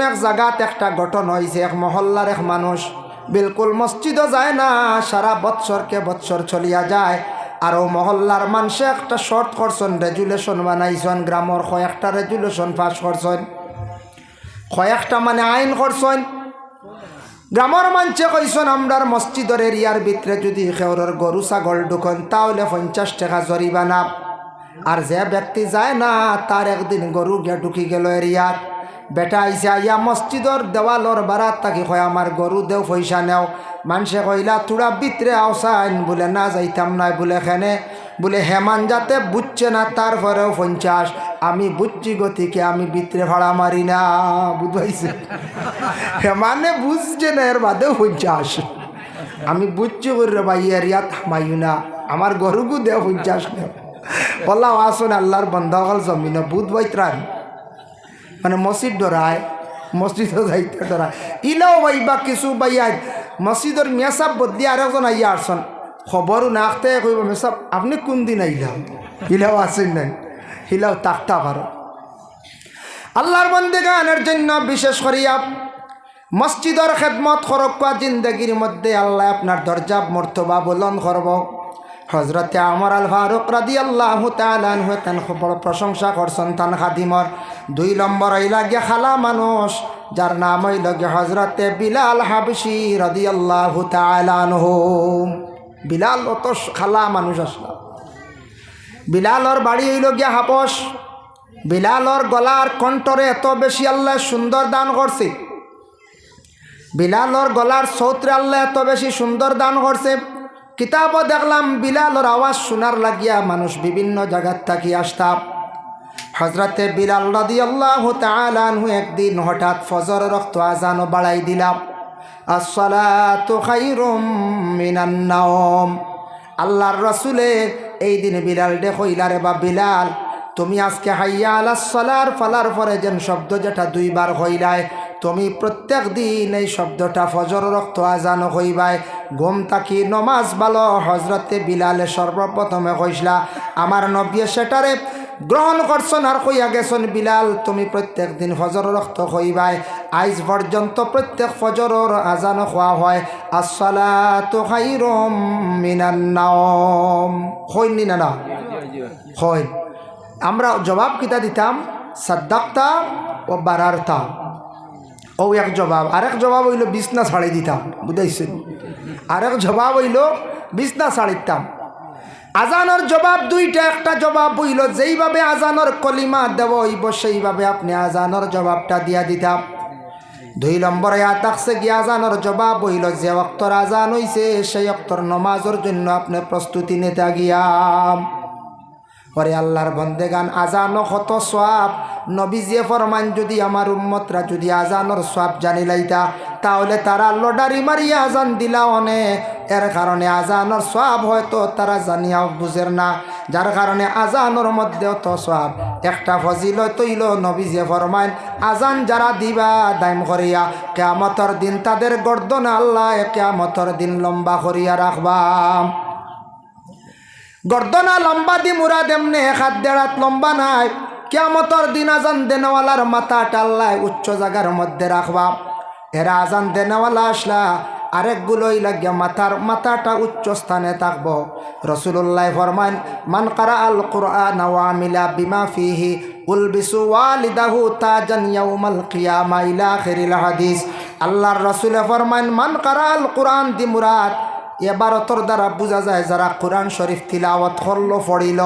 এক জায়গাত একটা গঠন হয়েছে এক মহল্লার এক মানুষ বিলকুল মসজিদও যায় না, সারা বৎসরকে বৎসর চলিয়া যায়। আর ও মহল্লার মানুষে একটা শর্ট করছেন রেজুলেশন বানাইছেন গ্রামর কয়েকটা রেজুলেশন পাস করছেন। কয়েকটা মানে আইন করছেন। গ্রামের মানুষে কইসন আমরার মসজিদের এরিয়ার ভিতরে যদি খেওরের গরু, ছাগল ঢুকন, তাহলে পঞ্চাশ টাকা জরিমানা। আর যে ব্যক্তি যায় না, তার একদিন গরু গিয়া ঢুকি গেল এরিয়াত। বেটা আইসে আইয়া মসজিদর দেওয়ালর বারাত তাকে কয় আমার গরু দেও পয়সা নেও। মানুষে কইলা তোরা ভিতরে আওসাইন বলে, না যাইতাম নাই বলে এখানে বলে, হেমান যাতে বুঝছে না তারপরেও পঞ্চাশ আমি বুঝছি গতিকে আমি ভিতরে ভাড়া মারি না। বুঝাইছে হেমানে বুঝছে না এর বাদেও পঞ্চাশ আমি বুঝছি করে ভাই এরিয়া থামাইও না। আমার গরুকু দেও পঞ্চাশ নেও। বললাম আসুন আল্লাহর বন্ধ হল জমিন বুধ বৈত্রান মানে মসজিদ ডরায় মসজিদও যাইতে ডরায় ইলাও ভাই বা কিছু বাইয়াই মসজিদর মেসাব বদলি আর একজন আইয়া আসন। খবরও না আখতে কইব মেসাব, আপনি কোন দিন আইলাম? ইলাও আসেন নাই? ইলাও তাকতা পারো। আল্লাহর বন্দেগানের জন্য বিশেষ করিয়া মসজিদর খেদমত খরকুয়া জিন্দগির মধ্যে আল্লাহ আপনার দরজা মর্তবা বলন করব। হজরতে আমর আল ফারুক রাদি আল্লাহ তালান হয়ে তেন বড় প্রশংসা করছেন তান খাদিমর। দুই নম্বর হইলা গিয়া খালা মানুষ, যার নাম হইল গিয়া হজরতে বিলাল হাবসি রদি আল্লাহ বিলাল অত খালা মানুষ আসলা। বিলালর বাড়ি হইল গিয়া হাবস বিলালর গলার কণ্ঠরে এত বেশি আল্লাহ সুন্দর দান করছে। বিলালর গলার সৌত্রে আল্লাহ এত বেশি সুন্দর দান করছে। কিতাবও দেখলাম বিলালর আওয়াজ শোনার লাগিয়া মানুষ বিভিন্ন জায়গার থাকি আসতাম। হজরতে বিলাল রদি আল্লাহ তালানহু একদিন হঠাৎ ফজর রক্ত আজানও বাড়াই দিলাম। নাওম। আল্লাহর রসুলে এই দিন বিলাল ডে কইলারে বা বিলাল, তুমি আজকে হাইয়া আলা সলার ফালার পরে যেন শব্দ যেটা দুইবার হইলায়, তুমি প্রত্যেক দিন এই শব্দটা ফজর রক্ত আজানো হইবাই ঘুম তাকি নমাজ ভালো হজরতে বিলালে সর্বপ্রথমে কইসলা, আমার নবিয়ে সেটারে গ্রহণ করছন আর কইয়া গেছন, বিলাল, তুমি প্রত্যেক দিন ফজর রক্ত হইবাই আইজ পর্যন্ত প্রত্যেক ফজরর আজানো খোয়া হয়। আসসালাতু খাইরুম মিনান নাওম। হইনি না না হয় আমরা জবাব কিতা দিতাম? সাদ্দাক্তা ও বারারতা। ও এক জবাব। আরেক জবাব হইল বিছনা ছাড়ি দিতাম, বুঝাইছেন? আরেক জবাব হইল বিছনা ছাড়িতাম। আজানোর জবাব দুইটা, একটা জবাব হইল, যেইভাবে আজানোর কলিমা দেব হইব, সেইভাবে আপনি আজানোর জবাবটা দিয়া দিতাম। দুই নম্বরে আতাকছে গিয়ে আজানোর জবাব হইল, যে অক্তর আজান হইছে, সেই অক্তর নমাজের জন্য আপনি প্রস্তুতি নিতে গিয়াম। পরে আল্লাহর বন্দেগান, আজানো কত সোয়াব নবীজিয়ে ফরমান, যদি আমার উম্মতরা যদি আজানোর সোয়াব জানি লাইতা তাহলে তারা লডারি মারিয়া আজান দিলা অনেক এর কারণে আজানোর সোয়াব হয়তো তারা জানিয়াও বুঝের না। যার কারণে আজানোর মধ্যেও তো সোয়াব একটা ফজিল তৈল নবীজিয়ে ফরমান আজান যারা দিবা দাইম করিয়া কেয়ামতর দিন তাদের গর্দন আল্লাহ কেয়ামতর দিন লম্বা করিয়া রাখবা। গর্দনা লম্বা দি মুরা দেমনে হাত দেড় হাত লম্বা নাই। কেমতর দিন আজান দেনওয়ালার মাথা টাল্লায় উচ্চ জায়গার মধ্যে রাখবা। এরা আজান দেনওয়ালা আসলা আরেকগুলোই লাগিয়া মাথার মাথাটা উচ্চ স্থানে থাকব। রসুল্লাহ ফরমান মান কারা আল কোরআন ওয়ামিলা বিমা ফিহি উলবিসু ওয়ালিদাহু তাজান ইয়াউমাল ইলা আল্লাহর রসুলে ফরমান মান কারা আল কোরআন দি মুরাদ? এবার তোর দ্বারা বোঝা যায়, যারা কোরআন শরীফ তিলাওয়াত করল, পড়িল।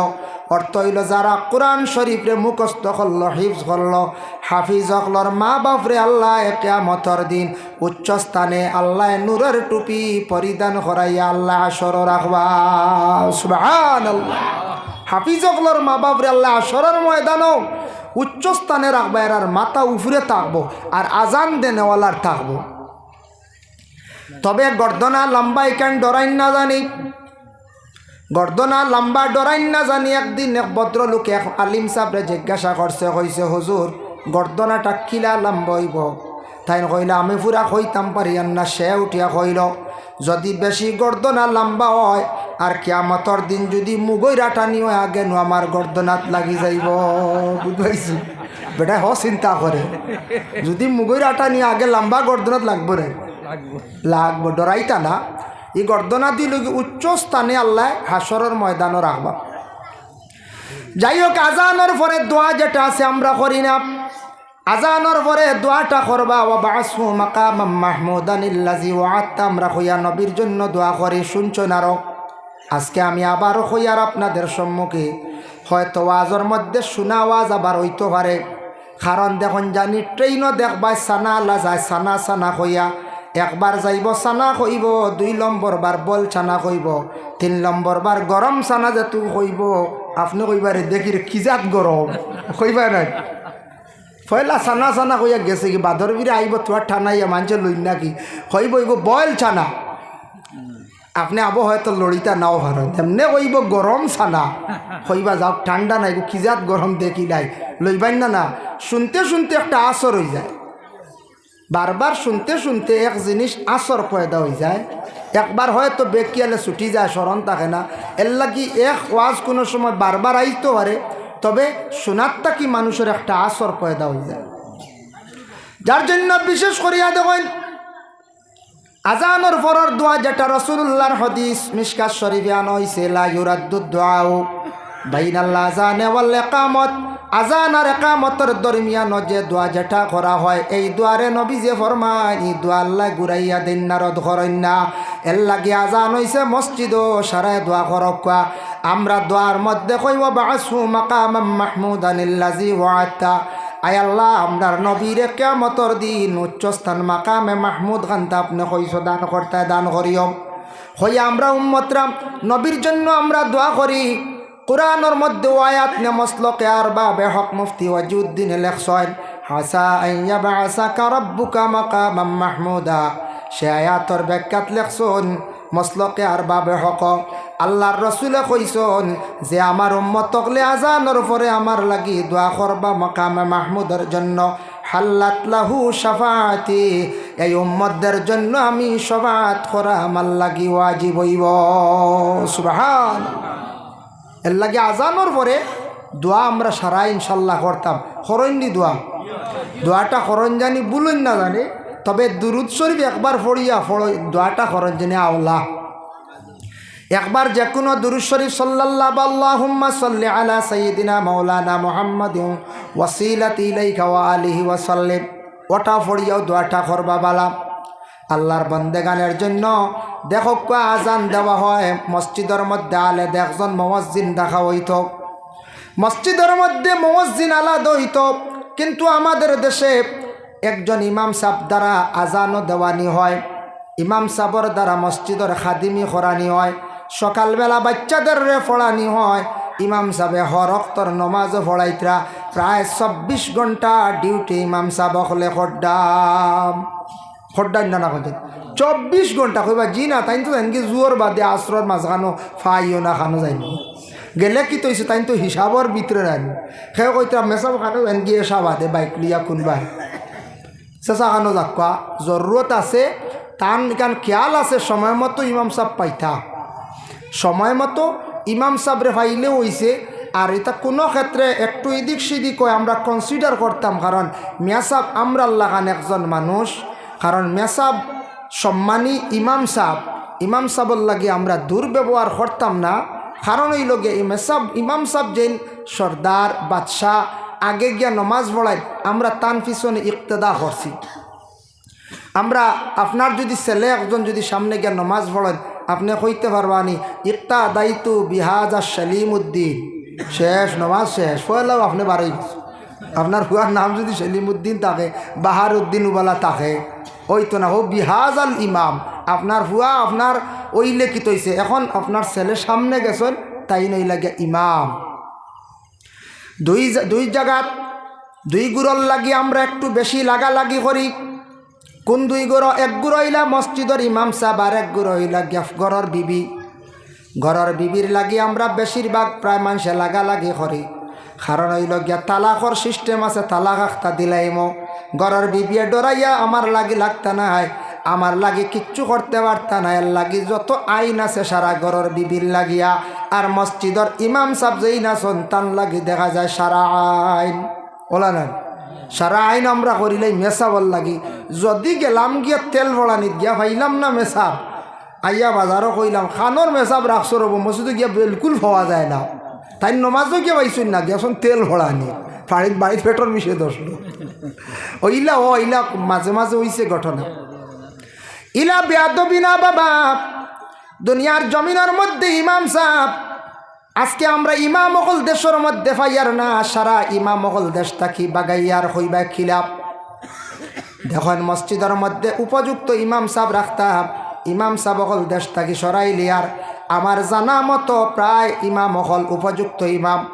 অর্থ হইল যারা কোরআন শরীফরে মুখস্থ করল, হিফজ করল, হাফিজ হকলর মা বাপরে আল্লাহ কেয়ামতর দিন উচ্চ স্থানে আল্লাহ নূরের টুপি পরিধান করাইয়া আল্লাহ আসর রাখবা হাফিজ হকলর মা বাপরে আল্লাহ আসরের ময়দানও উচ্চ স্থানে রাখবা, এর মাথা উফরে থাকব, আর আজান দেনেওয়ালার থাকব। তবে গর্দনা লম্বা এখান ডরাইন না জানি। গর্দনা লম্বা ডরাইন না জানি একদিন এক ভদ্রলোক এক আলিম সাবরে জিজ্ঞাসা করছে কইছে হুজুর গর্দনাটা কিলা লম্বা হইব? তাই কইলা আমি পুরা কইতাম পারি না। সে উঠিয়া কইল যদি বেশি গর্দনা লম্বা হয় আর কিয়ামতর দিন যদি মুগই রাটানি হয় আগে নো আমার গর্দনাত লাগি যাইব। বুঝাইছি। বেটা হ চিন্তা করে। যদি মুগৈর আটা নিয়ে আগে লম্বা গর্দনাত লাগবো রে। লাগবো ডরাইতা না। এই গর্দনা দিল উচ্চ স্থানে আল্লাহ হাসরের ময়দানও রাখবা। যাই হোক আজানোর পরে দোয়া যেটা আছে আমরা করি না। আজানোর পরে দোয়াটা করবা ও মাকাম মাহমুদানিল্লাজি ওয়াত্তা আমরা হইয়া নবীর জন্য দোয়া করি, শুনছ নারো আজকে আমি আবারও হইয়ার আপনাদের সম্মুখে, হয়তো ওয়াজের মধ্যে শোনা ওয়াজ আবার হইতে পারে। কারণ দেখুন, জানি ট্রেনও দেখবাই সানা আল্লাহ যায়, সানা সানা হইয়া একবার যাইব সানা কইব দুই নম্বর বার বল ছানা কইব তিন নম্বর বার গরম সানা যেতু কইব আপনি কইবারে দেখির কিজাত গরম কইবা নাই। ফয়লা সানা সানা কইয়া গেছে কি বাদর বিরে আইব তোমার ঠানাইয়া মানছে লই নাকি। কইব ইব বয়েল ছানা আপনি আবো হয়তো লড়িতা নাও ভারত তেমনে কইব গরম ছানা কইবা যাও ঠান্ডা নাই কিজাত গরম দেখি নাই? লইবাই না না। শুনতে শুনতে একটা আসর হয়ে যায়। বারবার শুনতে শুনতে এক জিনিস আসর পয়দা হয়ে যায়। একবার হয়তো বেকিয়ালে ছুটি যায়, স্মরণ থাকে না। এর লাগি এক ওয়াজ কোনো সময় বারবার আইতে পারে, তবে শোনারটা কি মানুষের একটা আসর পয়দা হয়ে যায়। যার জন্য বিশেষ করিয়া দেখেন, আজানোর পরের দোয়া যেটা রসুল্লাহর হদিস মিসকাত শরীফে আনা হয়েছে লা ইউরাদ্দু দোয়াও বাইন আল্লাহ আজানে ওয়াল একামত আজান আর একামতের দরমিয়ান যে দোয়া জেঠা করা হয়, এই দোয়ারে নবী যে ফরমায় এই দোয়া আল্লাহ ঘুরাইয়া দিন না, রদ না। এর লাগি আজান হইছে মসজিদ সারায় দোয়া করকা আমরা দোয়ার মধ্যে কইব, বাসু মাকাম মাহমুদ আনিল্লাজি ওয়াত্তা আয় আল্লাহ, আমরার নবীরে কেমতর দিন উচ্চস্থান মাকামে মাহমুদ খান্তা আপনি কইস দান করতে দান করিও হইয়া আমরা উম্মতরাম নবীর জন্য আমরা দোয়া করি। কোরআনের মধ্যে ওয়ায়াত নে মসলকে আর বা বেহক মুফতি ওয়াজুদ্দিন লেখসন হাসা আইয়া বা আসা কারব্বুকা মাকাম মাহমুদা। সে আয়াতর ব্যাখ্যাত লেখসন মসলকে আর বাবে হক আল্লাহর রসুলে কইসন যে আমার উম্মতকলে আজানোর পরে আমার লাগি দোয়া করবা মকামে মাহমুদের জন্য। হাল্লাত লাহু সাফাতি এই উম্মতদের জন্য আমি সবাত করা আমার লাগি ওয়াজিব সুবাহান এর লাগে আজানোর পরে দোয়া আমরা সারা ইনশাল্লাহ করতাম। হরণনি দোয়া। দোয়াটা হরণ জানি বুলুন না জানি। তবে দুরুদ শরীফ একবার পড়িয়া ফড় দোয়াটা হরণ জানি আওলা। একবার যে কোনো দুরুদ শরীফ সাল্লাল্লাহ আল্লাহুম্মা সাল্লি আলা সাইয়্যিদিনা মাওলানা মুহাম্মাদ ওয়াসিলাতি ইলাইকা ওয়া আলিহি ওয়া সাল্লিম ওটা পড়িয়াও দোয়াটা করবা বালা। আল্লাহর বন্দেগানের জন্য দেখো কোয়া আজান দেওয়া হয়। মসজিদের মধ্যে আলে দেখজন মমসজিন দেখা হইত মসজিদের মধ্যে মমসজিন আলাদা হইত কিন্তু আমাদের দেশে একজন ইমাম সাহ দ্বারা আজানও দেওয়ানি হয়। ইমাম সাবর দ্বারা মসজিদের খাদিমি করানি হয়। সকালবেলা বাচ্চাদের রে ফড়ানি হয়। ইমাম সাহেবে হরক্তর নমাজও ফড়াইতরা প্রায় চব্বিশ ঘণ্টা ডিউটি ইমাম সাহেব হলে খড্ডাম খড্ডান না কথা চব্বিশ ঘণ্টা কইবা জি না তাই তো এনকি জুয়োর বাদে আশ্রর মাঝখানো ফাইও না খানো যাইব গেলে কি তৈছে তাই তো হিসাবর ভিতরে রাখি সে কইতা মেসাব খানো এনকি এসা বাদে বাইক লিয়া কোনবাই? চেঁচা খানো যাকা জরুরত আছে, তান কান খেয়াল আছে সময় মতো ইমাম সাহ পাইতা। সময় মতো ইমাম সাহরে ফাইলেও হইছে আর এটা কোনো ক্ষেত্রে একটু এদিক সেদিক আমরা কনসিডার করতাম, কারণ মিয়াসাব আমরা লাগান একজন মানুষ, কারণ মেসাব সম্মানী ইমাম সাহ ইমাম সাহর লাগে আমরা দুর্ব্যবহার করতাম না। কারণ এই লগে এই মেসাব, ইমাম সাহ যেন সর্দার, বাদশাহ, আগে গিয়া নমাজ পড়াই আমরা তান পিছনে ইকতেদা করছি। আমরা আপনার যদি ছেলে একজন যদি সামনে গিয়া নমাজ পড়েন, আপনি কইতে পারবানি ইকতা দায়িত্ব বিহাজা সেলিম উদ্দিন শেষ, নমাজ শেষ পয়লাও আপনি বাড়ি আপনার হুয়ার নাম যদি সেলিম উদ্দিন থাকে বাহার উদ্দিন উবালা থাকে। ওই তো না হো বিহাজ আল ইমাম। আপনার হুয়া আপনার ওই লেখিত হয়েছে এখন আপনার ছেলে সামনে গেছেন, তাই নই লাগে ইমাম। দুই দুই জায়গাত দুই গুড়র লাগি আমরা একটু বেশি লাগালাগি করি। কোন দুই গুড়? এক গুড় হইলা মসজিদর ইমাম সাহেব, আর এক গুড় হইলা গ্যাফ ঘরের বিবি। ঘরের বিবির লাগি আমরা বেশিরভাগ প্রায় মানুষে লাগালাগি করি। কারণ হইল গিয়া তালাকর সিস্টেম আছে তালাক আখতা দিলাইম। ঘরের বিবিয়ে ডরাইয়া আমার লাগি লাগতা নাই, আমার লাগি কিচ্ছু করতে পারতা না এর লাগি যত আইন আছে সারা ঘরের বিবির লাগিয়া, আর মসজিদর ইমাম সাহেব যেই না সন্তান লাগি দেখা যায় সারা আইন। ওলা না সারা আইন আমরা করিলে মেসাবল লাগি। যদি গেলাম গিয়া তেল ভরানিত গিয়া পাইলাম না মেসাব আইয়া বাজারও কইলাম, খানোর মেসাব রাখছো রব, মসজিদে গিয়া বিলকুল পাওয়া যায় না। তাই নমাজও গিয়া পাইছুন না গিয়াছন তেল ভরানি বাড়িত বাড়িত পেটর বিষয়ে দোষলো ওইলা ও ইলা মাঝে মাঝে হইছে ঘটনা। ইলা বেয়াদবি না বাবা। দুনিয়ার জমিনের মধ্যে ইমাম সাহ আজকে আমরা ইমাম অকল দেশের মধ্যে ফাইয়ার না, সারা ইমাম অকল দেশ থাকি বাগাইয়ার হইবা খিলাপ দেখেন মসজিদের মধ্যে উপযুক্ত ইমাম সাহ রাখতাম, ইমাম সাহ অকল দেশ থাকি সরাইলি আর আমার জানা মতো প্রায় ইমাম হল উপযুক্ত ইমাম।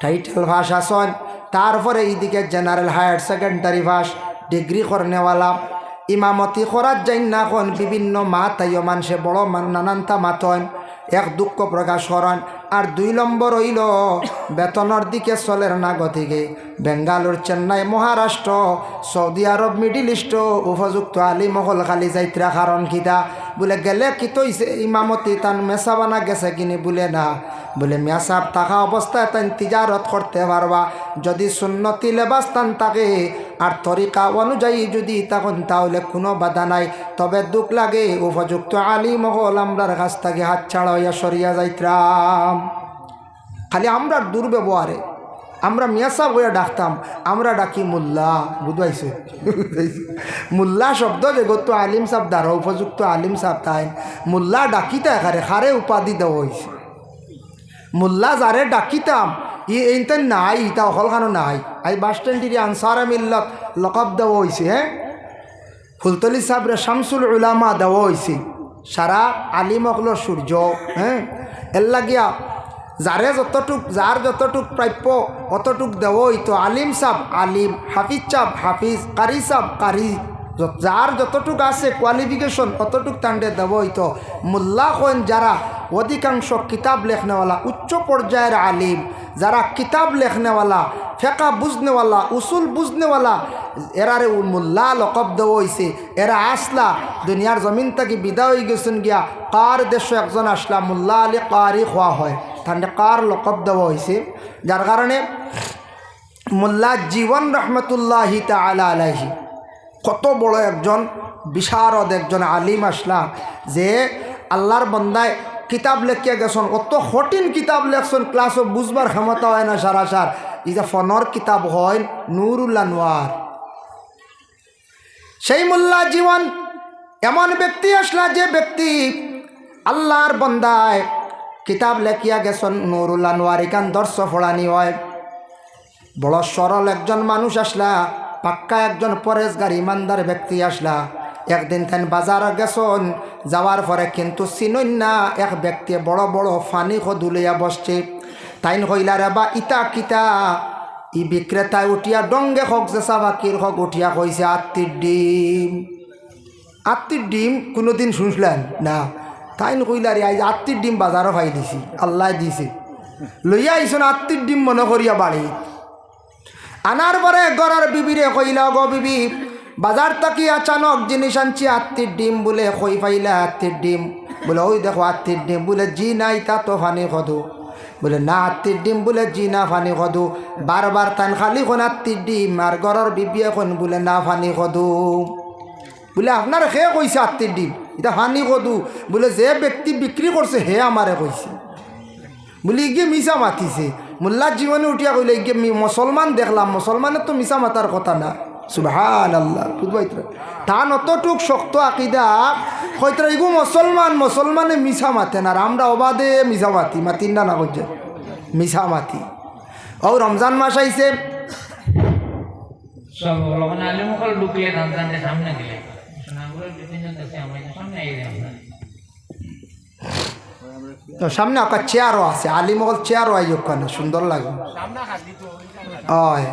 টাইটেল ভাষ আসন। তারপরে এইদিকে জেনারেল হায়ার সেকেন্ডারি ভাষ ডিগ্রি করনেওয়ালা। ইমামতি করার না এখন বিভিন্ন মা আইয় মানুষে বড় নানান্তা মাতন। এক দুঃখ প্রকাশ করেন। আর দুই নম্বর হইল, বেতনের দিকে চলের না গতিকে। Bangalore Chennai Maharashtra, Saudi Arab, middle east, উপযুক্ত আলী মহল খালি যাইত্রা কারণ কিতা? বলে গেলে কি তৈছে ইমামতি তান মেসা বানা গেছে কিনি বলে না। বলে মেসাব থাকা অবস্থায় তাই তিজারত করতে পারবা। যদি সুন্নতি লেবাস তান তাকে আর তরিকা অনুযায়ী যদি তখন তাহলে কোনো বাধা নাই। তবে দুঃখ লাগে, উপযুক্ত আলী মহল আমরার কাছ থেকে হাত ছাড়া সরিয়া যাইত্রাম খালি আমরার দুর্ব্যবহারে, আমরা মিয়াসাব হইয়া ডাকতাম, আমরা ডাকি মোল্লা, বুঝাইছে? মোল্লা শব্দ যে গত আলিম সাহ দ্বারা, উপযুক্ত আলিম সাহ তাই। মোল্লা ডাকিতে খারে খারে উপাধি দেওয়া হয়েছে মোল্লা যারে ডাকিতাম ই এইতে নাই, ইতা অকলখানো নাই। আই বাস স্ট্যান্ডের আনসার মিল্লত লকব দেওয়া হয়েছে হ্যাঁ ফুলতলি সাহেবরে শামসুল উলামা দেওয়া হয়েছে সারা আলিম অকলর সূর্য হ্যাঁ এর লাগিয়া যারে যতটুক যার যতটুক প্রাপ্য অতটুক দেওয়া হইতো আলিম সাহ আলিম, হাফিজ সাহ হাফিজ কারি সাহ কারি যার যতটুক আছে কোয়ালিফিকেশন অতটুক তান্ডে দেব হইতো মোল্লা যারা অধিকাংশ কিতাব লেখনেওয়ালা, উচ্চ পর্যায়ের আলিম, যারা কিতাব লেখনেওয়ালা ফেকা বুঝনেওয়ালা, উসুল বুঝনেওয়ালা, এরারে মোল্লা লকব দেওয়া হয়েছে এরা আসলা, দুনিয়ার জমিন থেকে বিদায় হয়ে গেছেন গিয়া, কার দেশ একজন আসলা, মোল্লা আলী কারি খোয়া হয় তান্ডে কার লকব দেওয়া হয়েছে যার কারণে মোল্লা জীবন রহমতুল্লাহি তালা আলাহি কত বড় একজন, বিশারদ একজন আলিম আসলা, যে আল্লাহর বন্দায় কিতাব লেখিয়া গেছেন। অত কঠিন কিতাব লেখছেন ক্লাসও বুঝবার ক্ষমতা হয় না সারা সার। যে ফনর কিতাব হয় নুরুল্লা নোয়ার সেই মোল্লা জীবন এমন ব্যক্তি আসলা যে ব্যক্তি আল্লাহর বন্দায় কিতাব লেখিয়া গেছেন নুরুল আনোয়ার ইকান দর্শ ফোড়ানি হয়। বড় সরল একজন মানুষ আসলা পাক্কা একজন পরেশগার, ইমানদার ব্যক্তি আসলা একদিন তেন বাজার গেছন, যাওয়ার পরে কিন্তু চিনই না, এক ব্যক্তি বড় বড় ফানি দুলিয়া বসছে। তাইন কইলারে বা, ইতা কিতা? ই বিক্রেতায় উঠিয়া, ডঙ্গে হক যে চাবাকির হক উঠিয়া কইছে আত্মির ডিম। আত্মির ডিম? কোনোদিন শুনছিলেন না। তাই কইলারে আজ আত্মির ডিম বাজারও পাই দিছি, আল্লাহ দিছে। লইয়া আইসন আত্মির ডিম মনে করিয়া বাড়ি আনার পরে গড়ার বিবিরে কইলা গো বিবি। বাজার তাকি আচানক জিনিস আনছি আত্মির ডিম বলে কই পাইলা আত্মির ডিম বলে, ওই দেখো আত্মির ডিম বলে জি নাই, তা তো ফানি কদু। বলে, না আত্মির ডিম বলে জি না, ফানি কদু। বারবার তান খালি কোন আত্মির ডিম আর গড়র বিবি এখন বলে না, ফানি কদু। বলে, আপনার হে কইছে আত্মির ডিম? এটা ফানি কদু। বলে, যে ব্যক্তি বিক্রি করছে, হে আমারে কইছে। বলি গিয়ে মিশা মাতিছে। মোল্লার জীবনে উঠিয়া কইলে গিয়ে মুসলমান দেখলাম মুসলমানের তো মিশা মাতার কথা না। সুবহান আল্লাহ বুঝবাইত্র টান অতটুক শক্ত আকিদা। হয়তো এগু মুসলমান মুসলমানে মিশা মাতেন আর আমরা অবাদে মিশা মাতি। মাতিন না না করছে? মিশা মাতি। ও রমজান মাস আইছে। ধান ধানটা সামনে আঁকা চেয়ারও আছে। আলিমগল চেয়ারও আই ওখানে সুন্দর লাগে। হয়।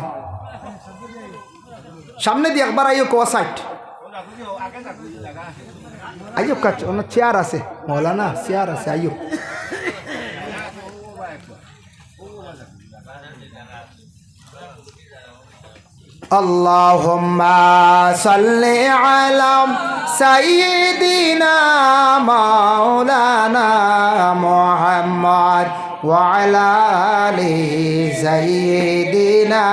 সামনে দিয়ে একবার আইও কোয়া সাইড আইও কাছ ওনার চেয়ার আছে মৌলানা চেয়ার আছে আইও اللهم صل على سيدنا مولانا محمد وعلى آل سيدنا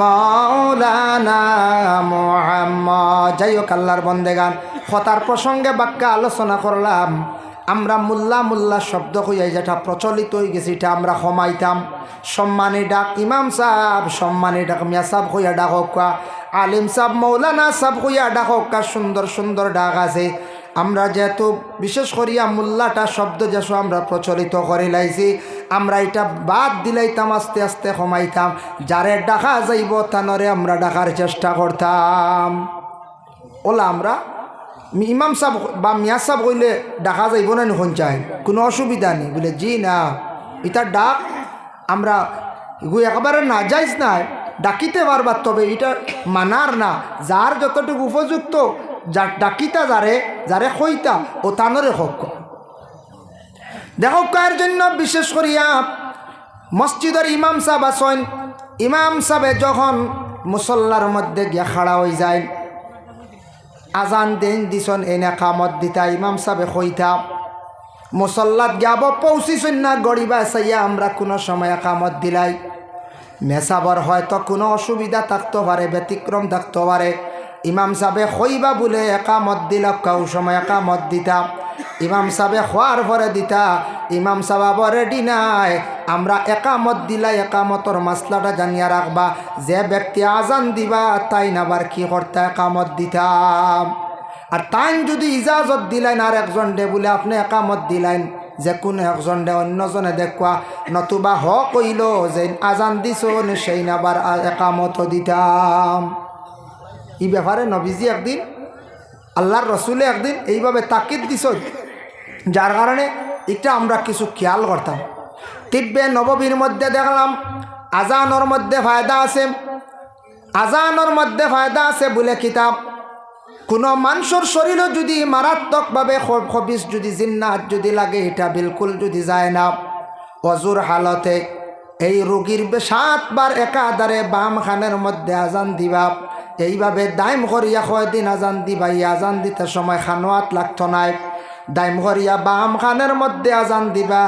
মৌলানা মোহাম্মদ। যাই হোক, আল্লাহর বন্দেগান। হতার প্রসঙ্গে বাক্যা আলোচনা করলাম, আমরা মুল্লা মুল্লা শব্দ হইয়াই যেটা প্রচলিত হয়ে গেছে, এটা আমরা সমাইতাম সম্মানী ডাক ইমাম সাহ সম্মানী ডাক মিয়া সাহ হইয়া ডাক হোকা আলিম সাহ মৌলানা সাহ হইয়া ডাক হোকা সুন্দর সুন্দর ডাক আছে। আমরা যেহেতু বিশেষ করিয়া মোল্লাটা শব্দ যেসব আমরা প্রচলিত করে লাইছি, আমরা এটা বাদ দিলাইতাম, আস্তে আস্তে কমাইতাম। যারে ডাকা যাইব, তানরে আমরা ডাকার চেষ্টা করতাম। ওলা আমরা ইমাম সাহ বা মিয়া সাহ কইলে ডাকা যাইব না নিখন চাই। কোনো অসুবিধা নেই, বলে, জি না এটা ডাক, আমরা গু একেবারে না যাইস না ডাকিতে পারবার তবে এটা মানার না। যার যতটুকু উপযুক্ত যা ডাকিতা যারে যারে খইতা, ও তানরে হক দেখো কার জন্য বিশেষ করিয়া মসজিদের ইমাম সাহেব আসেন ইমাম সাহেবে যখন মুসল্লার মধ্যে গিয়া খাড়া হয়ে যায়, আজান দেন দিছন, এনে কামত দিতা ইমাম সাহেবে কইতা মুসল্লাত যাব পৌঁছিছন না গড়িবা চাইয়া আমরা কোনো সময় কামত দিলাই। মেসাবর হয়তো কোনো অসুবিধা থাকতে পারে, ব্যতিক্রম থাকতে পারে। ইমাম সাহেবে কইবা বলে একামত দিল, কাউ সময় একামত দিতা। ইমাম সাহেবে খোয়ার পরে দিতা, ইমাম সাহেব রেডি নাই। আমরা একামত দিলা একামতর মাসলাটা জানিয়া রাখবা যে ব্যক্তি আজান দিবা তাই নাবার কি করতে একামত দিতাম আর তাই যদি ইজাজত দিলেন আর একজন দে বলে, আপনি একামত দিলেন যে কোনো একজন দে, অন্যজনে দেখুয়া নতুবা হ কইল যে আজান দিছ সেই নাবার একামত দিতাম। এই ব্যাপারে নবীজি একদিন, আল্লাহর রসুলে একদিন এইভাবে তাকিদ দিছ। যার কারণে এটা আমরা কিছু খেয়াল করতাম। তিব্বে নববীর মধ্যে দেখলাম, আজানোর মধ্যে ফায়দা আছে। আজানোর মধ্যে ফায়দা আছে বলে কিতাব। কোনো মানুষের শরীরও যদি মারাত্মকভাবে খবিস, যদি জিন্নাত যদি লাগে, এটা বিলকুল যদি যায় না। অজুর হালতে এই রোগীর সাতবার একাধারে বাম খানের মধ্যে আজান দিবা। এইভাবে দাইম করিয়া কয়দিন আজান দিবা এই আজান দিতে সময় খানোয়াত লাগতো নাই। দাইম করিয়া বাম খানের মধ্যে আজান দিবা,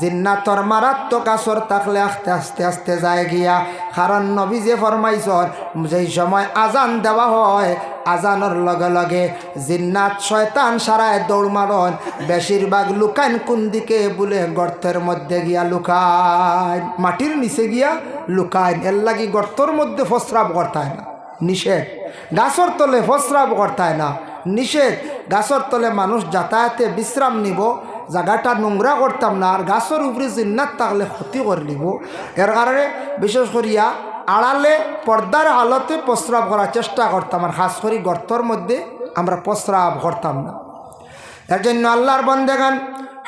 জিন্নাতর মারাত্মক আসর থাকলে আস্তে আস্তে আস্তে যায় গিয়া। কারণ নবী যে ফরমাইছর, যেই সময় আজান দেওয়া হয়, আজানোর লগে লগে জিন্নাত শয়তান সারায় দৌড় মারন, বেশিরভাগ লুকাইন কোন দিকে বলে গর্তের মধ্যে গিয়া লুকায়। মাটির নিচে গিয়া লুকাইন এর লাগি গর্তর মধ্যে ফসরাব করতায় না। নিষেধ। গাছর তলে ফসরাব করতায় না। নিষেধ। গাছর তলে মানুষ যাতায়াতে বিশ্রাম নিব। জায়গাটা নোংরা করতাম না। আর গাছের উপরে জিন্নাত থাকলে ক্ষতি করে নিব। এর কারণে বিশেষ করিয়া আড়ালে পর্দার আলোতে প্রস্রাব করার চেষ্টা করতাম। আর খাস করি গর্তর মধ্যে আমরা প্রস্রাব করতাম না। এর জন্য আল্লাহর বন্দেগান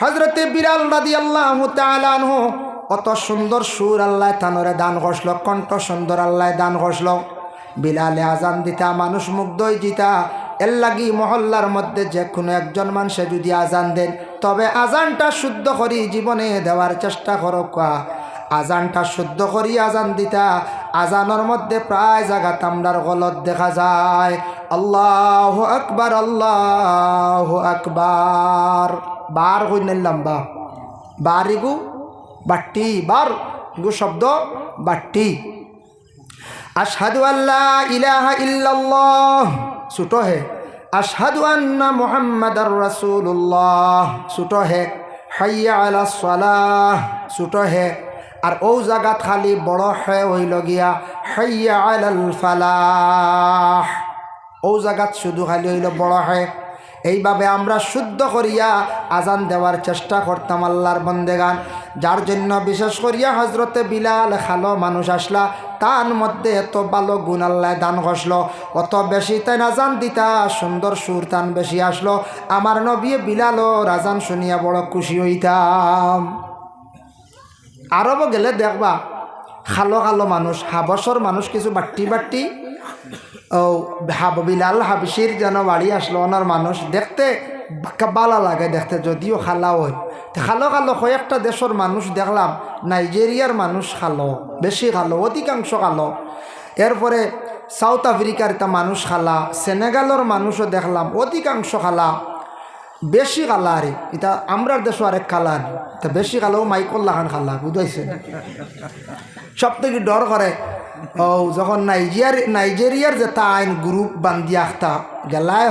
হজরতে বিরাল রাদি আল্লাহ তালানহ অত সুন্দর সুর আল্লাহ তানরে দান ঘষল কণ্ঠ সুন্দর আল্লাহ দান ঘষল বিলালে আজান দিতা, মানুষ মুগ্ধই জিতা। এর লাগি মহল্লার মধ্যে যে কোনো একজন মানুষে যদি আজান দেন, তবে আজানটা শুদ্ধ করি জীবনে দেওয়ার চেষ্টা করো কা আজানটা শুদ্ধ করি আজান দিতা, আজানোর মধ্যে প্রায় জায়গা তামরার গলত দেখা যায়। আল্লাহ আকবার আল্লাহ আকবার। বার হই নিলাম বা। বার ইগু বাট্টি বার গু শব্দ বাট্টি আশহাদু আল্লাহ ইলাহা ইল্লাল্লাহ। ছোট হে। আশহাদু আন্না মুহাম্মাদার রাসূলুল্লাহ। ছোট হে। হাইয়া আলা সালাহ। ছোট হে। আর ও জাগাত খালি বড় হে হইল গিয়া হাইয়া আলাল ফালাহ। ও জাগাত শুধু খালি হইল বড় হে। এইভাবে আমরা শুদ্ধ করিয়া আজান দেওয়ার চেষ্টা করতাম আল্লাহর বন্দেগান। যার জন্য বিশেষ করিয়া হজরতে বিলাল খালো মানুষ আসলা, তার মধ্যে এত ভালো গুণ আল্লাহ দান ঘষল। অত বেশি তাই আজান দিতা, সুন্দর সুর তান বেশি আসলো। আমার নবী বিলালও রাজান শুনিয়া বড় খুশি হইতাম। আরব গেলে দেখবা, খালো খালো মানুষ হাবসর মানুষ কিছু বাট্টি বাট্টি ও বিলাল হাবিসির যেন বাড়ি আসলো, ওনার মানুষ দেখতে বালা লাগে দেখতে, যদিও খালা হয় খালো খালো, কয়েকটা দেশের মানুষ দেখলাম, নাইজেরিয়ার মানুষ খালো, বেশি খালো, অধিকাংশ খালো। এরপরে সাউথ আফ্রিকার একটা মানুষ খালা, সেনেগালের মানুষও দেখলাম, অধিকাংশ খালা, বেশি খালা আরে। এটা আমরার দেশও আরেক খালা আরে। তা বেশি খালাও মাইকল লাগান খালা বুঝাইছে সব থেকে ডর করে ও যখন নাইজিয়ার নাইজেরিয়ার যে তা আইন গ্রুপ বান্দি আখতা গেলায়